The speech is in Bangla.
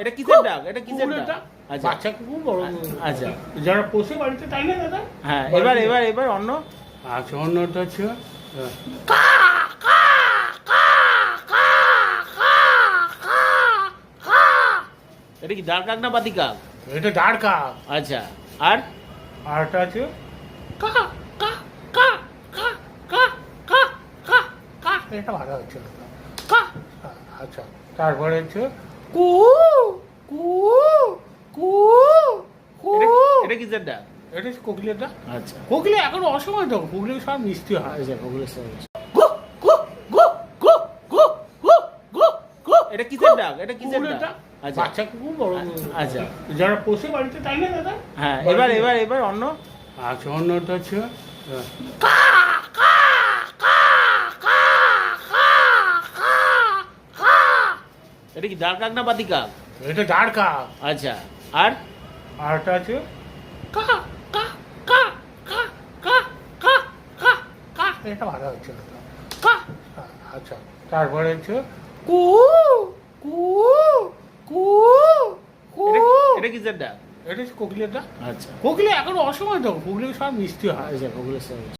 এটা কিসের ডাক এটা কিসের ডাক আচ্ছা বাচ্চা কুকুর বড় আচ্ছা যারা পোষে বাড়িতে তাই না দাদা হ্যাঁ এবার এবার এবার অন্য আচ্ছা অন্যটা হচ্ছে এটা কি ডাক কাক না পাতি কাক এটা দাঁড় কাক আচ্ছা আর আর একটা আছে এটা ভালো হচ্ছে না। আচ্ছা তারপরে হচ্ছে কু কু কু কু। এটা- কিসের ডাক এটা কোকিলের ডাক আচ্ছা। কোকিলে এখন অসময় তো কোকিলে সব মিষ্টি হয়। আচ্ছা ওগুলোর সঙ্গে এটা কিসের। ডাক এটা কিসের ডাক ডাক আচ্ছা। বাচ্চা কুকুর বড় আচ্ছা। যারা পোষে বাড়িতে তাই না দাদা? হ্যাঁ এবার এবার এবার অন্য। আচ্ছা অন্যটা হচ্ছে এটা কি ডাক কাক না পাতি কাক? এটা দাঁড় কাক। আচ্ছা আর? আর একটা আছে এটা ভালো হচ্ছে না। আচ্ছা তারপরে হচ্ছে? কু কু কু কু। এটা- কিসের ডাক এটা কোকিলের ডাক আচ্ছা কোকিলে এখন অসময় তো কোকিলে সব মিষ্টি হয়। আচ্ছা ওগুলোর সঙ্গে